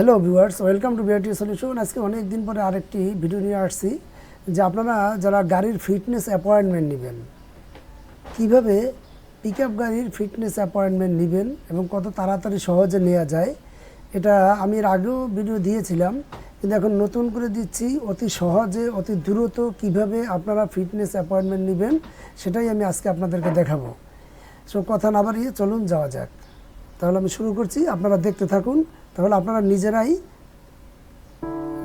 Hello viewers welcome to BRT solution আজকে অনেক দিন পরে আরেকটি ভিডিও নিয়ে আসছি, যে আপনারা যারা গাড়ির ফিটনেস অ্যাপয়েন্টমেন্ট নেবেন, কীভাবে পিক আপ গাড়ির ফিটনেস অ্যাপয়েন্টমেন্ট নেবেন এবং কত তাড়াতাড়ি সহজে নেওয়া যায়, এটা আমি এর আগেও ভিডিও দিয়েছিলাম। কিন্তু এখন নতুন করে দিচ্ছি, অতি সহজে, অতি দ্রুত কীভাবে আপনারা ফিটনেস অ্যাপয়েন্টমেন্ট নেবেন, সেটাই আমি আজকে আপনাদেরকে দেখাবো। সো কথা না বাড়িয়ে চলুন, যাওয়া যাক। তাহলে আমি শুরু করছি। আপনারা দেখতে থাকুন। তাহলে আপনারা নিজেরাই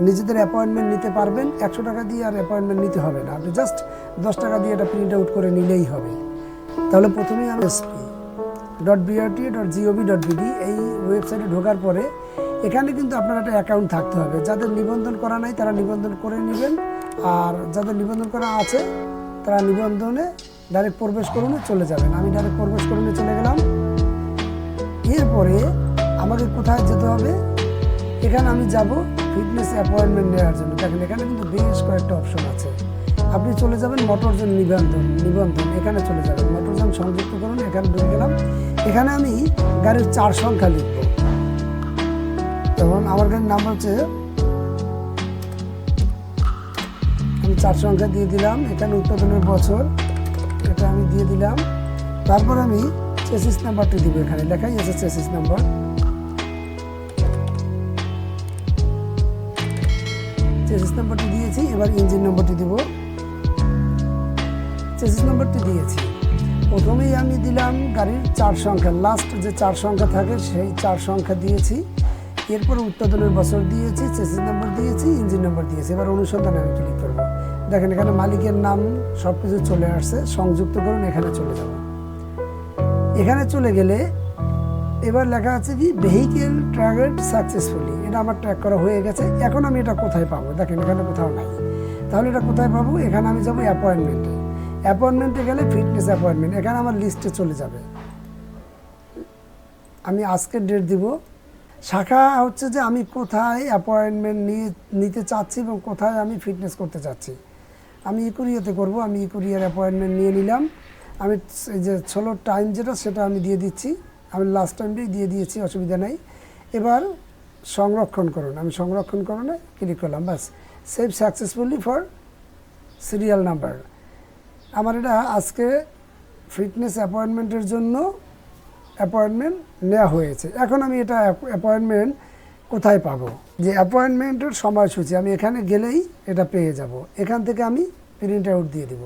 নিজেদের অ্যাপয়েন্টমেন্ট নিতে পারবেন। একশো টাকা দিয়ে আর অ্যাপয়েন্টমেন্ট নিতে হবে না। আপনি জাস্ট দশ টাকা দিয়ে এটা প্রিন্ট আউট করে নিলেই হবে। তাহলে প্রথমেই আমি SP dot BRT dot GOV dot BD এই ওয়েবসাইটে ঢোকার পরে এখানে কিন্তু আপনার একটা অ্যাকাউন্ট থাকতে হবে। যাদের নিবন্ধন করা নাই তারা নিবন্ধন করে নেবেন। আর যাদের নিবন্ধন করা আছে তারা নিবন্ধনে ডাইরেক্ট প্রবেশ করুন, চলে যাবেন। আমি ডাইরেক্ট প্রবেশ করুন, চলে গেলাম। এরপরে আমাকে কোথায় যেতে হবে? এখানে আমি যাব ফিটনেস অ্যাপয়েন্টমেন্ট নেওয়ার জন্য। দেখেন, এখানে কিন্তু বেশ কয়েকটা অপশন আছে। আপনি চলে যাবেন মোটরজন নিবন্ধন নিবন্ধন, এখানে চলে যাবেন। মোটরজন সংযুক্ত করুন, এখানে ঢুকে গেলাম। এখানে আমি গাড়ির চার সংখ্যা লিখব। যেমন আমার গাড়ির নাম হচ্ছে, আমি চার সংখ্যা দিয়ে দিলাম। এখানে উৎপাদনের বছর, এটা আমি দিয়ে দিলাম। তারপর আমি চেসিস নাম্বারটি দিব এখানে। লেখাই আছে চেসিস নাম্বার। চেসিস নাম্বারটি দিয়েছি, এবার ইঞ্জিন নম্বরটি দিব। চেসিস নম্বরটি দিয়েছি। প্রথমেই আমি দিলাম গাড়ির চার সংখ্যা। লাস্ট যে চার সংখ্যা থাকে, সেই চার সংখ্যা দিয়েছি। এরপর উৎপাদনের বছর দিয়েছি চেসিস নাম্বার দিয়েছি, ইঞ্জিন নম্বর দিয়েছি। এবার অনুসন্ধানে আমি ক্লিক করব। দেখেন এখানে মালিকের নাম সব কিছু চলে আসছে। সংযুক্ত করুন, এখানে চলে যাব। এখানে চলে গেলে এবার লেখা আছে কি ভেহিকেল ট্র্যাভেলড সাকসেসফুলি এটা আমার ট্র্যাক করা হয়ে গেছে। এখন আমি এটা কোথায় পাবো? দেখেন, এখানে কোথাও নাই। তাহলে এটা কোথায় পাবো? এখানে আমি যাব অ্যাপয়েন্টমেন্টে অ্যাপয়েন্টমেন্টে গেলে ফিটনেস অ্যাপয়েন্টমেন্ট এখানে আমার লিস্টে চলে যাবে। আমি আজকের ডেট দিব। শাখা হচ্ছে যে আমি কোথায় অ্যাপয়েন্টমেন্ট নিয়ে, নিতে চাচ্ছি এবং কোথায় আমি ফিটনেস করতে চাচ্ছি। আমি ইকুরিয়াতে করব। আমি ইকুরিয়ার অ্যাপয়েন্টমেন্ট নিয়ে নিলাম। আমি যে ষোলো টাইম যেটা, সেটা আমি দিয়ে দিচ্ছি। আমি লাস্ট টাইমটাই দিয়ে দিয়েছি, অসুবিধা নেই। এবার সংরক্ষণ করুন আমি সংরক্ষণ করণে ক্লিক করলাম বাস save successfully for serial number আমার এটা আজকে ফিটনেস অ্যাপয়েন্টমেন্টের জন্য অ্যাপয়েন্টমেন্ট নেওয়া হয়েছে। এখন আমি এটা অ্যাপয়েন্টমেন্ট কোথায় পাবো? যে অ্যাপয়েন্টমেন্টের সময়সূচি, আমি এখানে গেলেই এটা পেয়ে যাব। এখান থেকে আমি প্রিন্ট আউট দিয়ে দিব।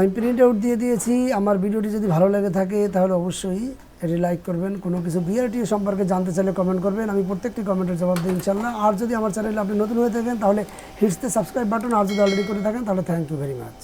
আমি প্রিন্ট আউট দিয়ে দিয়েছি। আমার ভিডিওটি যদি ভালো লেগে থাকে, তাহলে অবশ্যই এটি লাইক করবেন। কোনো কিছু বিআরটি সম্পর্কে জানতে চাইলে কমেন্ট করবেন। আমি প্রত্যেকটি কমেন্টের জবাব দিই ইনশাল্লাহ আর যদি আমার চ্যানেলে আপনি নতুন হয়ে থাকেন, তাহলে হিটস দ্য সাবস্ক্রাইব বাটন আর যদি অলরেডি করে থাকেন, তাহলে থ্যাংক ইউ ভেরি মাচ